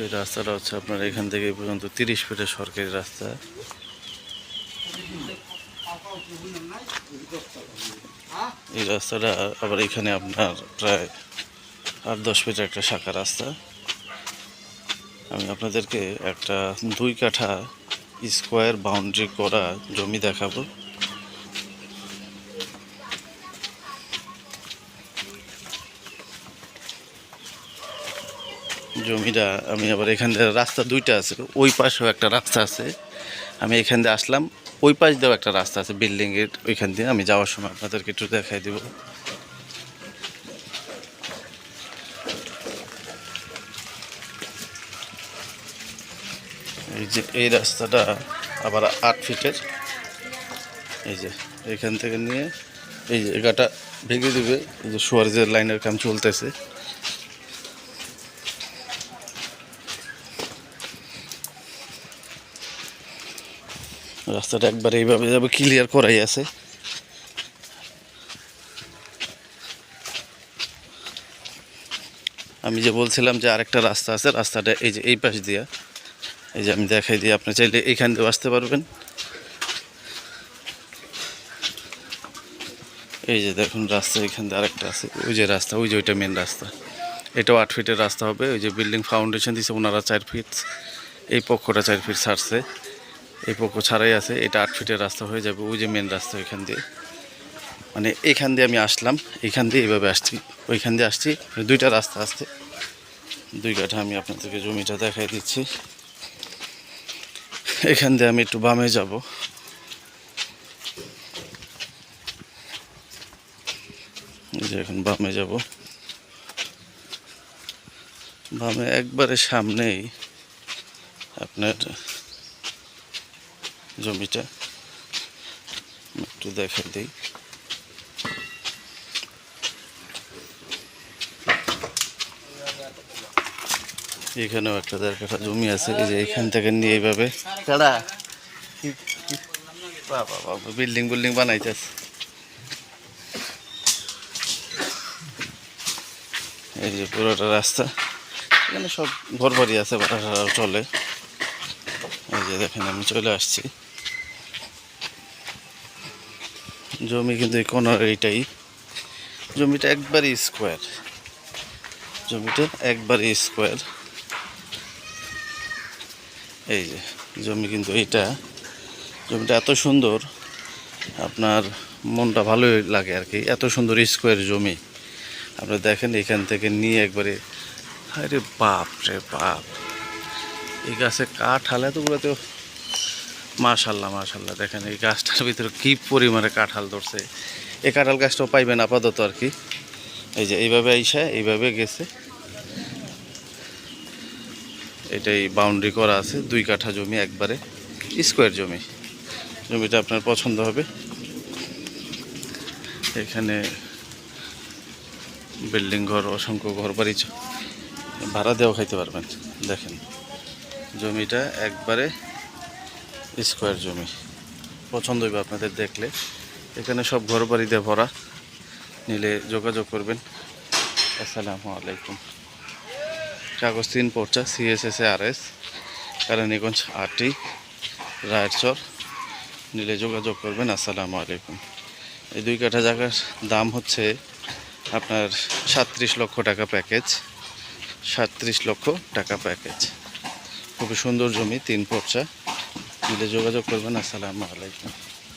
এই রাস্তাটা হচ্ছে আপনার এখান থেকে এই পর্যন্ত তিরিশ ফিটের সরকারি রাস্তা। এই রাস্তাটা আবার এখানে আপনার প্রায় আট দশ ফিটের একটা শাখা রাস্তা। আমি আপনাদেরকে একটা দুই কাঠা স্কোয়ার বাউন্ডারি করা জমি দেখাবো। জমিটা, আমি আবার এখান থেকে রাস্তা দুইটা আছে, ওই পাশেও একটা রাস্তা আছে। আমি এখান দিয়ে আসলাম, ওই পাশ দিয়েও একটা রাস্তা আছে বিল্ডিংয়ের ওইখান দিয়ে আমি যাওয়ার সময় আপনাদেরকে একটু দেখাই দেবো। এই যে এই রাস্তাটা আবার আট ফিটের। এই যে এখান থেকে নিয়ে এই জায়গাটা ভেঙে দেবে, এই যে সুয়ারেজের লাইনের কাম চলতেছে। রাস্তাটা একবার এইভাবে যাবে ক্লিয়ার করাই আছে। আমি যে বলছিলাম যে আরেকটা রাস্তা আছে, রাস্তাটা এই যে এই পাশ দিয়া। এই যে আমি দেখাই দিই, আপনি চাইলে এইখান দিয়ে আসতে পারবেন। এই যে দেখুন, রাস্তা এখান দিয়ে আরেকটা আছে। ওই যে রাস্তা, ওই যে ওইটা মেন রাস্তা। এটাও আট ফিটের রাস্তা হবে। ওই যে বিল্ডিং ফাউন্ডেশন দিয়েছে ওনারা চার ফিট এই পক্ষটা চার ফিট ছাড়ছে। এই পক্ষ ছাড়াই আছে, এটা আট ফিটের রাস্তা হয়ে যাবে, ওই যে মেন রাস্তা ওইখান দিয়ে। মানে এখান দিয়ে আমি আসলাম, এখান দিয়ে এইভাবে আসছি, ওইখান দিয়ে আসছি, দুইটা রাস্তা আসছে দুই কাঠা আমি আপনাদেরকে জমিটা দেখাই দিচ্ছি। এখান দিয়ে আমি একটু বামে যাব। যে এখন বামে যাব। বামে একবারে সামনেই আপনার জমিটা একটু দেখাই দিই। এখানেও একটা দেড় কাঠা জমি আছে এই যে এখান থেকে নিয়ে এইভাবে কাড়া বিল্ডিং বিল্ডিং বানাইতেছে। এই যে পুরোটা রাস্তা এখানে সব ঘর বাড়ি আছে চলে। এই যে দেখেন আমি চলে আসছি। জমি কিন্তু এই কোনার এইটাই। জমিটা একবারই স্কোয়ার জমিটা একবারই স্কোয়ার এই যে, জমি কিন্তু এইটা। জমিটা এত সুন্দর, আপনার মনটা ভালোই লাগে আর কি। এত সুন্দর স্কোয়ার জমি। আপনি দেখেন এখান থেকে নিয়ে একবারে, আরে বাপ রে বাপ। এই গাছে কাঠ হালে তো মাশাল্লাহ মাশাল্লাহ। দেখেন এই গাছটার ভিতরে কী পরিমাণে কাঁঠাল ধরছে। এই কাঁঠাল গাছটাও পাইবেন আপাতত আর কি। এই যে এইভাবে আইসা, এইভাবে গেছে। এটাই বাউন্ডারি করা আছে, দুই কাঠা জমি একবারে স্কোয়ার জমি। জমিটা আপনার পছন্দ হবে। এখানে বিল্ডিং ঘর, অসংখ্য ঘর বাড়ি ভাড়া দেওয়া খাইতে পারবেন। দেখেন, জমিটা একবারে স্কোয়ার জমি। পছন্দ হইবে আপনাদের দেখলে। এখানে সব ঘর বাড়িতে ভরা। নিলে যোগাযোগ করবেন। আসসালামু আলাইকুম। কাগজ তিন পর্চা সিএসএস আর এস কারণীগঞ্জ আটি রায়চর নিলে যোগাযোগ করবেন। আসসালামু আলাইকুম। এই দুই কাঠা জায়গার দাম হচ্ছে আপনার সাতত্রিশ লক্ষ টাকা প্যাকেজ। সাতত্রিশ লক্ষ টাকা প্যাকেজ। খুবই সুন্দর জমি, তিন পর্চা। নিলে যোগাযোগ করবেন আসসালামু আলাইকুম।